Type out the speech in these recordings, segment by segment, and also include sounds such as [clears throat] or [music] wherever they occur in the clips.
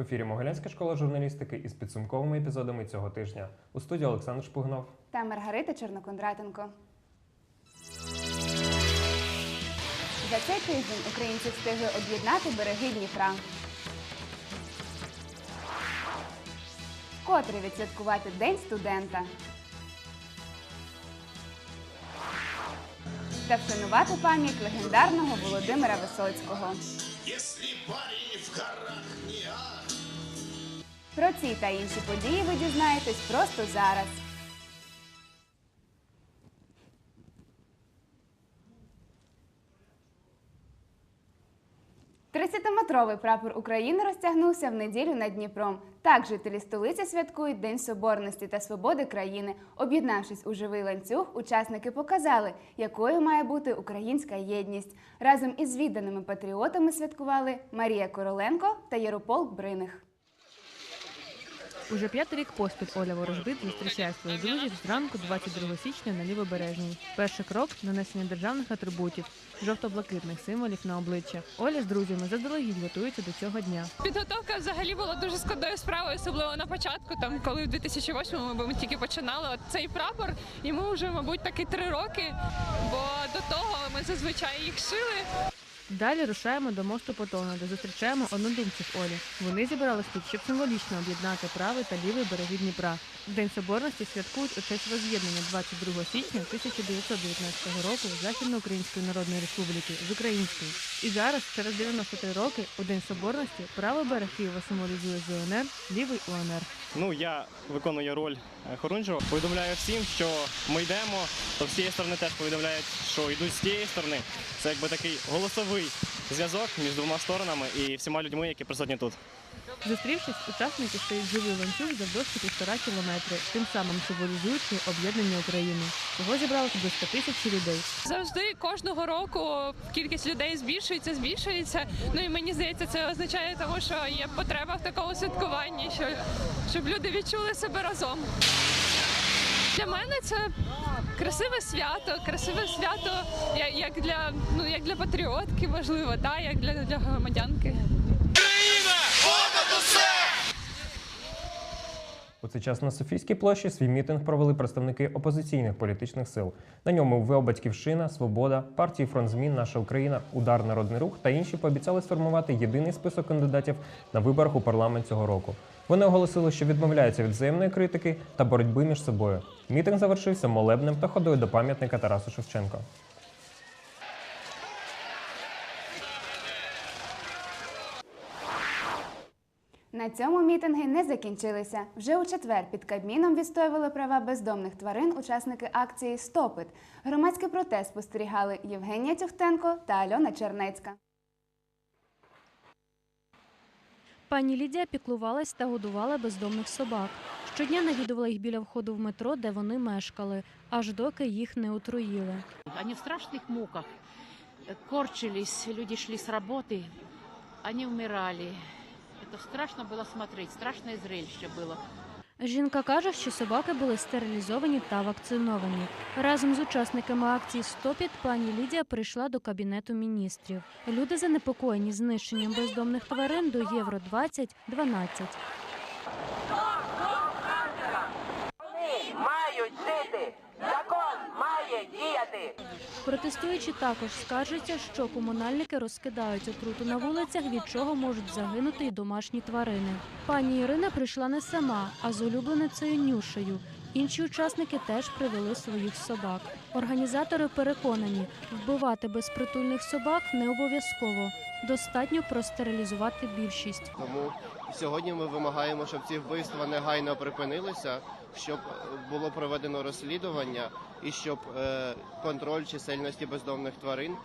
Ефірі Могилянська школа журналістики із підсумковими епізодами цього тижня. У студії Олександр Шпугнов. та Маргарита Чорнокондратенко. За цей тиждень українці встигли об'єднати береги Дніпра. Котре відсвяткувати День студента. Та вшанувати пам'ять легендарного Володимира Висоцького. Если парень в горах не ад. Про ці та інші події ви дізнаєтесь просто зараз. Тридцятиметровий прапор України розтягнувся в неділю над Дніпром. Так жителі столиці святкують День Соборності та свободи країни. Об'єднавшись у живий ланцюг, учасники показали, якою має бути українська єдність. Разом із відданими патріотами святкували Марія Короленко та Яропол Бриних. Уже п'ятий рік поспіль Оля Ворожбит зустрічає своїх друзів зранку 22 січня на Лівобережній. Перший крок нанесення державних атрибутів, жовто-блакитних символів на обличчя. Оля з друзями заздалегідь готується до цього дня. Підготовка взагалі була дуже складною справою, особливо на початку, там коли в 2008-му ми тільки починали от цей прапор, йому вже, мабуть, таки три роки, бо до того ми зазвичай їх шили. Далі рушаємо до мосту Потона, де зустрічаємо однодумців Олі. Вони зібрались тут, щоб символічно об'єднати правий та лівий береги Дніпра. День соборності святкують у честь воз'єднання 22 січня 1919 року Західноукраїнської Народної Республіки з українською. І зараз, через 93 роки, у День соборності правий берег Києва символізує ЗНР, лівий УНР. Ну, я виконую роль е, Хорунжого. Повідомляю всім, що ми йдемо, то з цієї сторони теж повідомляють, що йдуть з тієї сторони. Це якби такий голосовий зв'язок між двома сторонами і всіма людьми, які присутні тут. Зустрівшись, учасники стоять живий ланцюг завдовжки півтора кілометри, тим самим символізуючи об'єднання України. Всього зібралося близько тисячі людей. Завжди кожного року кількість людей збільшується, збільшується. Ну і мені здається, це означає, тому що є потреба в такому святкуванні, що щоб люди відчули себе разом. Для мене це красиве свято, красиве свято як для ну як для патріотки, можливо, та як для, для громадянки. У цей час на Софійській площі свій мітинг провели представники опозиційних політичних сил. На ньому ВО Батьківщина, Свобода, партії Фронт змін, Наша Україна, Удар Народний рух та інші пообіцяли сформувати єдиний список кандидатів на виборах у парламент цього року. Вони оголосили, що відмовляються від взаємної критики та боротьби між собою. Мітинг завершився молебнем та ходою до пам'ятника Тарасу Шевченко. На цьому мітинги не закінчилися. Вже у четвер під Кабміном відстоювали права бездомних тварин учасники акції Стопит. Громадський протест спостерігали Євгенія Тюхтенко та Альона Чернецька. Пані Лідія піклувалась та годувала бездомних собак. Щодня навідувала їх біля входу в метро, де вони мешкали, аж доки їх не отруїли. Они в страшных муках э, корчились, люди шли с работы, они умирали. Это страшно было смотреть, страшное зрелище было. Жінка каже, що собаки були стерилізовані та вакциновані. Разом з учасниками акції «Стопіт» пані Лідія прийшла до кабінету міністрів. Люди занепокоєні знищенням бездомних тварин до Євро 2012. Протестуючі також скаржаться, що комунальники розкидають отруту на вулицях, від чого можуть загинути й домашні тварини. Пані Ірина прийшла не сама, а з улюбленицею Нюшею. Інші учасники теж привели своїх собак. Організатори переконані, вбивати безпритульних собак не обов'язково. Достатньо простерилізувати більшість. Тому сьогодні ми вимагаємо, щоб ці вбивства негайно припинилися, щоб е, було проведено розслідування і щоб е, контроль чисельності бездомних тварин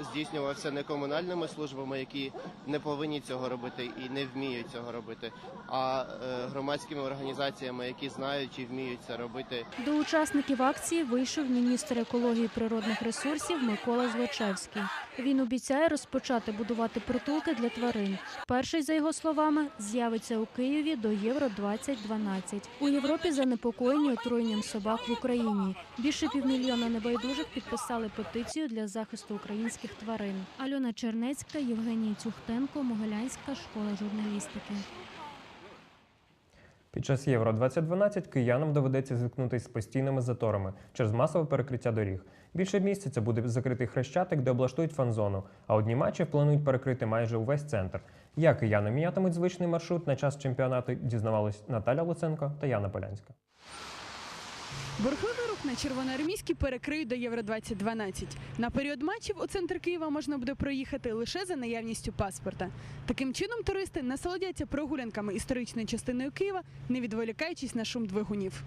здійснювався не комунальними службами, які не повинні цього робити і не вміють цього робити, а е, громадськими організаціями, які знають і вміють це робити. До учасників акції вийшов міністр екології природних ресурсів Микола Злочевський. Він обіцяє розпочати будувати притулки для тварин. Перший, за його словами, з'явиться у Києві до Євро 2012. У Європі занепокоєні отруєнням собак в Україні. Більше півмільйона небайдужих підписали петицію для захисту захисту українських тварин. Альона Чернецька, Євгеній Цюхтенко, Могилянська школа журналістики. Під час Євро 2012 киянам доведеться зіткнутися з постійними заторами через масове перекриття доріг. Більше місяця буде закритий хрещатик, де облаштують фан-зону, а одні матчі планують перекрити майже увесь центр. Як кияни мінятимуть звичний маршрут на час чемпіонату, дізнавались Наталя Луценко та Яна Полянська. Бурхливий на червоноармійській перекриють до Євро 2012. На період матчів у центр Києва можна буде проїхати лише за наявністю паспорта. Таким чином туристи насолодяться прогулянками історичною частиною Києва, не відволікаючись на шум двигунів.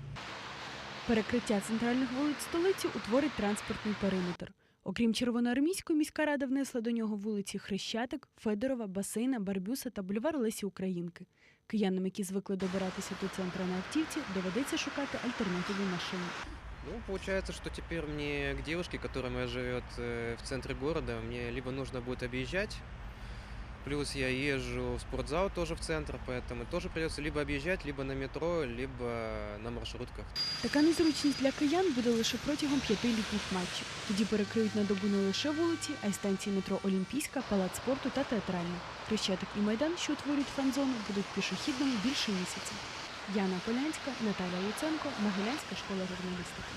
Перекриття центральних вулиць столиці утворить транспортний периметр. Окрім Червоноармійської, міська рада внесла до нього вулиці Хрещатик, Федорова, Басейна, Барбюса та бульвар Лесі Українки. Киянам, які звикли добиратися до центру на автівці, доведеться шукати альтернативні машини. Ну, получается, что теперь мне к девушке, которая моя живет э, в центре города, мне либо нужно будет объезжать, плюс я езжу в спортзал тоже в центр, поэтому тоже придется либо объезжать, либо на метро, либо на маршрутках. Така незручність для киян буде лише протягом п'яти літніх матчів. Тоді перекриють на добу не лише вулиці, а й станції метро Олімпійська, Палац спорту та Театральна. Хрещатик і майдан, що утворюють фан-зону, будуть пішохідними більше місяця. Яна Полянська, Наталя Луценко, Могилянська школа журналістики.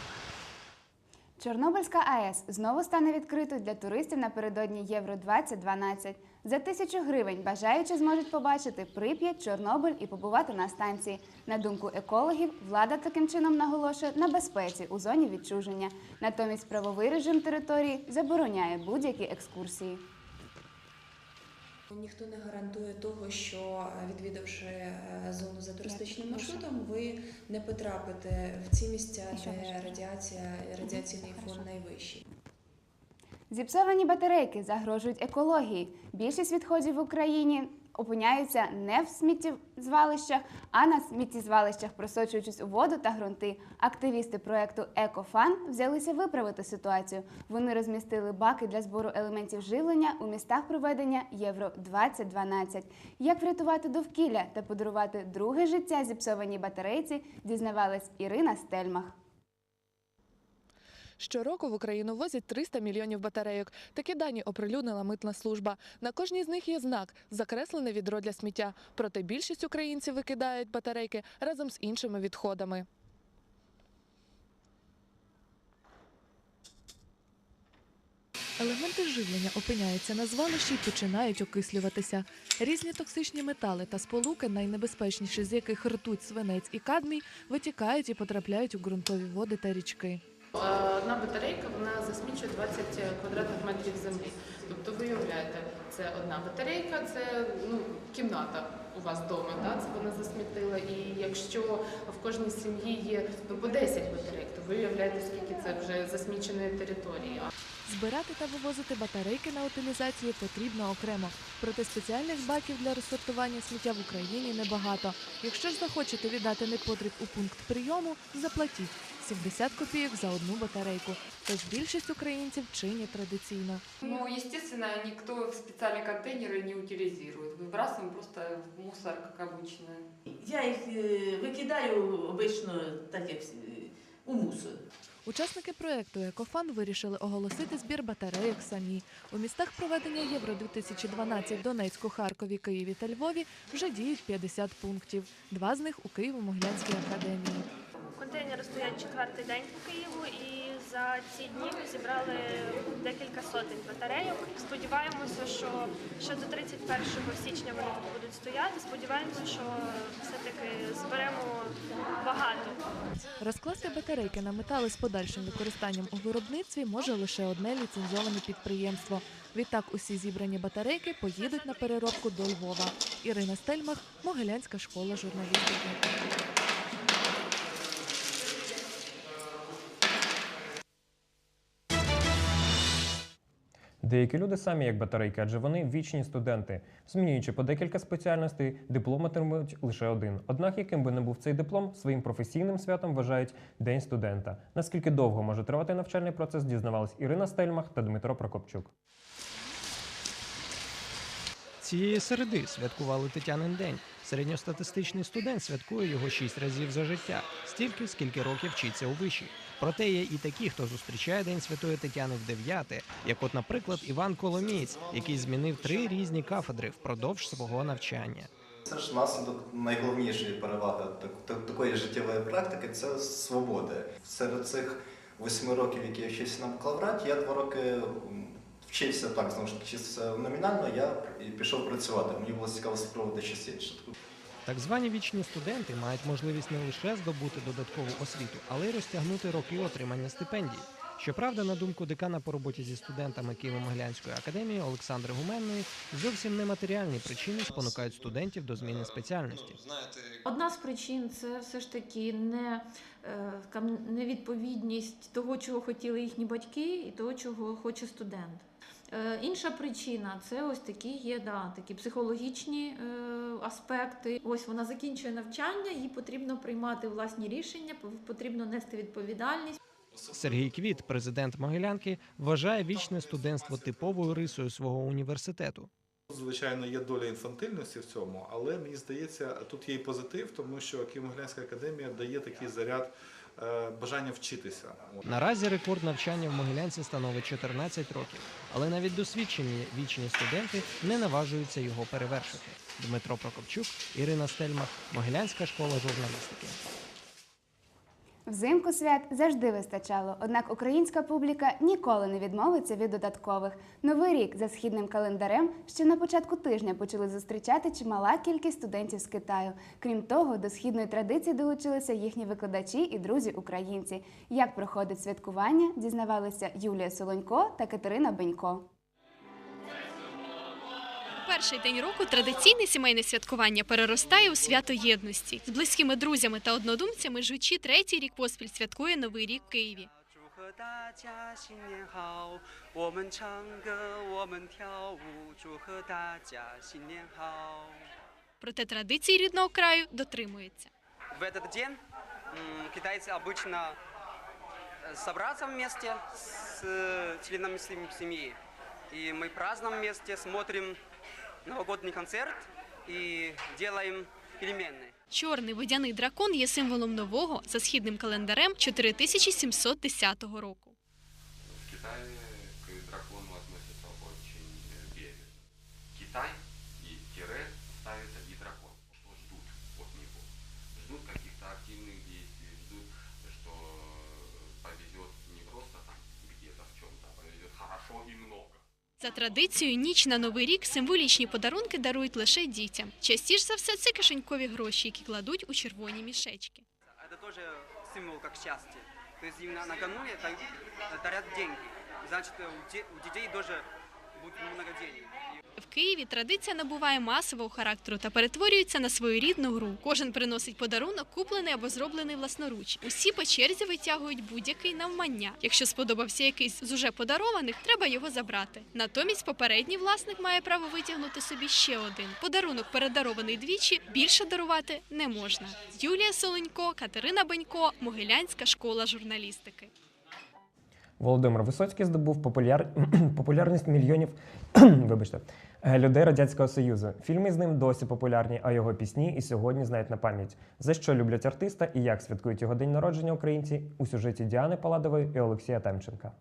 Чорнобильська АЕС знову стане відкритою для туристів напередодні Євро 2012. За тисячу гривень бажаючі зможуть побачити Прип'ять, Чорнобиль і побувати на станції. На думку екологів, влада таким чином наголошує на безпеці у зоні відчуження. Натомість правовий режим території забороняє будь-які екскурсії. Ніхто не гарантує того, що е, відвідавши е, зону за туристичним маршрутом, ви не потрапите в ці місця, де радіація радіаційний фон найвищий. Зіпсовані батарейки загрожують екології. Більшість відходів в Україні опиняються не в сміттєзвалищах, а на сміттєзвалищах, просочуючись у воду та ґрунти. Активісти проекту Екофан взялися виправити ситуацію. Вони розмістили баки для збору елементів живлення у містах проведення Євро 2012. Як врятувати довкілля та подарувати друге життя зіпсованій батарейці, дізнавалась Ірина Стельмах. Щороку в Україну возять 300 мільйонів батарейок. Такі дані оприлюднила митна служба. На кожній з них є знак закреслене відро для сміття. Проте більшість українців викидають батарейки разом з іншими відходами. Елементи живлення опиняються на звалищі і починають окислюватися. Різні токсичні метали та сполуки, найнебезпечніші з яких ртуть, свинець і кадмій, витікають і потрапляють у ґрунтові води та річки. Одна батарейка вона засмічує 20 квадратних метрів землі. Тобто ви уявляєте, це одна батарейка, це ну, кімната у вас вдома, да? це вона засмітила. І якщо в кожній сім'ї є ну, по 10 батарейок, то ви уявляєте, скільки це вже засміченої території. Збирати та вивозити батарейки на утилізацію потрібно окремо. Проте спеціальних баків для розсортування сміття в Україні небагато. Якщо ж захочете віддати непотріб у пункт прийому, заплатіть 70 копійок за одну батарейку. Тож більшість українців чинять традиційно. Ну, естественно, никто в специальные контейнеры не утилизирует. Выбрасываем просто в мусор, как обычно. Я їх е, викидаю обично так, як е, у мусор. Учасники проекту Екофан вирішили оголосити збір батарейок самі. У містах проведення Євро 2012 Донецьку, Харкові, Києві та Львові вже діють 50 пунктів. Два з них у Києво-Могилянській академії. Стоять четвертий день по Києву, і за ці дні ми зібрали декілька сотень батарейок. Сподіваємося, що ще до 31 січня вони тут будуть стояти. Сподіваємося, що все-таки зберемо багато. Розкласти батарейки на метали з подальшим використанням у виробництві може лише одне ліцензоване підприємство. Відтак усі зібрані батарейки поїдуть на переробку до Львова. Ірина Стельмах, Могилянська школа журналістики. Деякі люди самі як батарейки, адже вони вічні студенти. Змінюючи по декілька спеціальностей, диплом отримують лише один. Однак, яким би не був цей диплом, своїм професійним святом вважають День студента. Наскільки довго може тривати навчальний процес, дізнавались Ірина Стельмах та Дмитро Прокопчук. Цієї середи святкували Тетянин день. Середньостатистичний студент святкує його шість разів за життя, стільки, скільки років вчиться у виші. Проте є і такі, хто зустрічає День Святої Тетяни в дев'яте, як, от, наприклад, Іван Коломієць, який змінив три різні кафедри впродовж свого навчання. Це ж наслідок найголовнішої переваги так- так- такої життєвої практики це свобода. Серед цих восьми років, які я вчився на бакалавраті, я два роки вчився так, знову ж таки, чисто номінально, я пішов працювати. Мені було цікаво спробувати щось інше. Так звані вічні студенти мають можливість не лише здобути додаткову освіту, але й розтягнути роки отримання стипендій. Щоправда, на думку декана по роботі зі студентами Києво-Могилянської академії Олександри Гуменної, зовсім нематеріальні причини спонукають студентів до зміни спеціальності. Одна з причин це все ж таки не е, невідповідність того, чого хотіли їхні батьки, і того, чого хоче студент. Е, Інша причина це ось такі є да, такі психологічні е, аспекти. Ось вона закінчує навчання, їй потрібно приймати власні рішення, потрібно нести відповідальність. Сергій Квіт, президент Могилянки, вважає вічне студентство типовою рисою свого університету. Звичайно, є доля інфантильності в цьому, але мені здається, тут є і позитив, тому що Києво-Могилянська академія дає такий заряд бажання вчитися. Наразі рекорд навчання в Могилянці становить 14 років, але навіть досвідчені вічні студенти не наважуються його перевершити. Дмитро Прокопчук, Ірина Стельмах, Могилянська школа журналістики. Взимку свят завжди вистачало, однак українська публіка ніколи не відмовиться від додаткових. Новий рік за східним календарем ще на початку тижня почали зустрічати чимала кількість студентів з Китаю. Крім того, до східної традиції долучилися їхні викладачі і друзі-українці. Як проходить святкування, дізнавалися Юлія Солонько та Катерина Бенько перший день року традиційне сімейне святкування переростає у свято єдності з близькими друзями та однодумцями. Жучі третій рік поспіль святкує новий рік в Києві. Проте традиції рідного краю дотримуються. В цей день китайці звичайно э, собраться вместе с э, членами сім'ї, і ми празднуем вместе, смотрим новогодний концерт і робимо пельмени. Чорний водяний дракон є символом нового за східним календарем 4710 року. В Китае За традицією, ніч на новий рік символічні подарунки дарують лише дітям. Частіше за все це кишенькові гроші, які кладуть у червоні мішечки. Это тоже символ как счастья. То есть именно накануне так, э, дарят деньги. Значит, э, у, де- у детей тоже будет Києві традиція набуває масового характеру та перетворюється на своєрідну гру. Кожен приносить подарунок, куплений або зроблений власноруч. Усі по черзі витягують будь-який навмання. Якщо сподобався якийсь з уже подарованих, треба його забрати. Натомість попередній власник має право витягнути собі ще один. Подарунок передарований двічі, більше дарувати не можна. Юлія Соленько, Катерина Бенько, Могилянська школа журналістики. Володимир Висоцький здобув популяр... [clears throat] популярність мільйонів [clears throat] вибачте, людей Радянського Союзу. Фільми з ним досі популярні, а його пісні і сьогодні знають на пам'ять. За що люблять артиста і як святкують його день народження українці у сюжеті Діани Паладової і Олексія Темченка.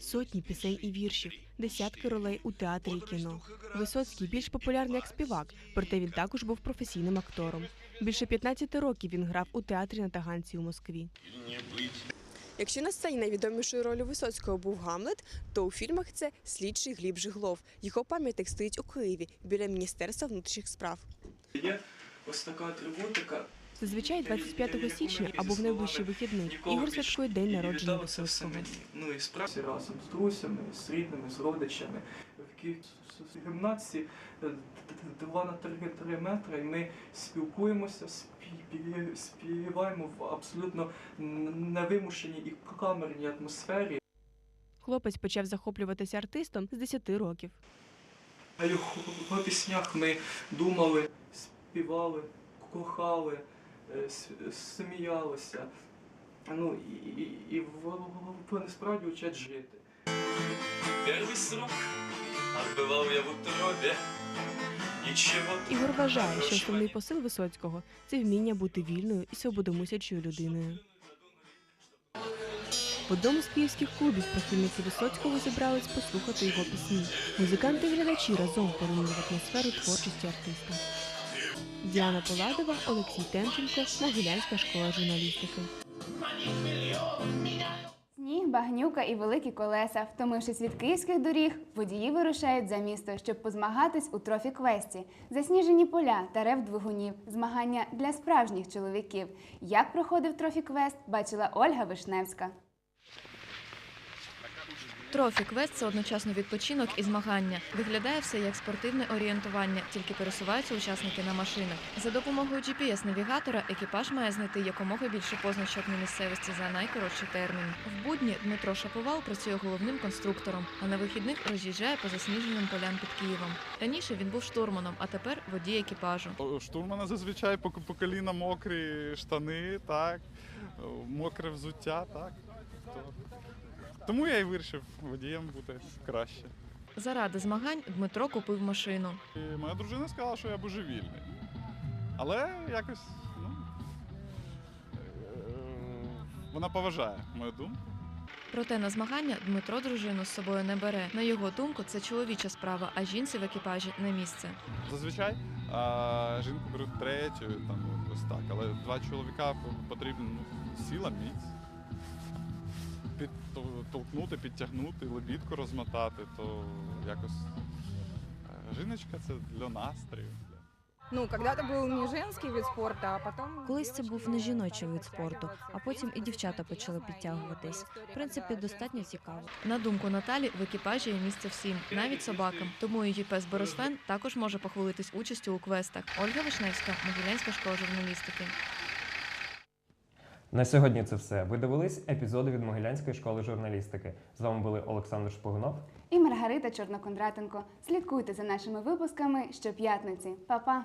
Сотні пісень і віршів, десятки ролей у театрі і кіно. Висоцький більш популярний як співак, проте він також був професійним актором. Більше 15 років він грав у театрі на Таганці у Москві. Якщо на сцені найвідомішою ролью Висоцького був Гамлет, то у фільмах це слідчий Гліб Жиглов. Його пам'ятник стоїть у Києві біля Міністерства внутрішніх справ. Є ось така атрибутика. Зазвичай 25 січня або в найближчий вихідний Ігор святкує день народження все Висоцького. мені. Ну і справді разом з друзями, з рідними, з родичами. В якій гімнатці е, два на три, три метри, і ми спілкуємося, спі- співаємо в абсолютно невимушеній і камерній атмосфері. Хлопець почав захоплюватися артистом з 10 років. На його піснях ми думали, співали, кохали, е, сміялися. Ну і, і, і вони справді вчать жити. Первый срок отбывал я в ничего. Ігор вважає, що основний посил Висоцького це вміння бути вільною і свободомислячою людиною. В одному з київських клубів прихильниці Висоцького зібрались послухати його пісні. Музиканти і глядачі разом поринили в атмосферу творчості артиста. Діана Поладова, Олексій Темченко, Могилянська школа журналістики. Багнюка і великі колеса. Втомившись від київських доріг, водії вирушають за місто, щоб позмагатись у трофі-квесті. Засніжені поля та рев двигунів. Змагання для справжніх чоловіків. Як проходив трофі-квест, бачила Ольга Вишневська. Трофі квест це одночасно відпочинок і змагання. Виглядає все як спортивне орієнтування, тільки пересуваються учасники на машинах. За допомогою GPS-навігатора екіпаж має знайти якомога більше позначок на місцевості за найкоротший термін. В будні Дмитро Шаповал працює головним конструктором, а на вихідних роз'їжджає по засніженим полям під Києвом. Раніше він був штурманом, а тепер водій екіпажу. Штурмана зазвичай по, коліна мокрі штани, так, мокре взуття, так. То- Тому я і вирішив водієм бути краще. Заради змагань Дмитро купив машину. І моя дружина сказала, що я божевільний. Але якось, ну, е, вона поважає мою думку. Проте на змагання Дмитро дружину з собою не бере. На його думку, це чоловіча справа, а жінці в екіпажі не місце. Зазвичай а, жінку беруть третю, там ось так, але два чоловіка по- потрібна ну, сила, міць. Підтолкнути, підтягнути, лебідку розмотати, то якось е, жіночка це для настрою. Ну, когда-то был не женский вид спорта, а потом... Колись це був не жіночий вид спорту, а потім і дівчата почали підтягуватись. В принципі, достатньо цікаво. На думку Наталі, в екіпажі є місце всім, навіть собакам. Тому її пес Борисфен також може похвалитись участю у квестах. Ольга Вишневська, Могилянська школа журналістики. На сьогодні це все. Ви дивились епізоди від Могилянської школи журналістики. З вами були Олександр Шпигунов. І Маргарита Чорнокондратенко. Слідкуйте за нашими випусками щоп'ятниці. Па-па!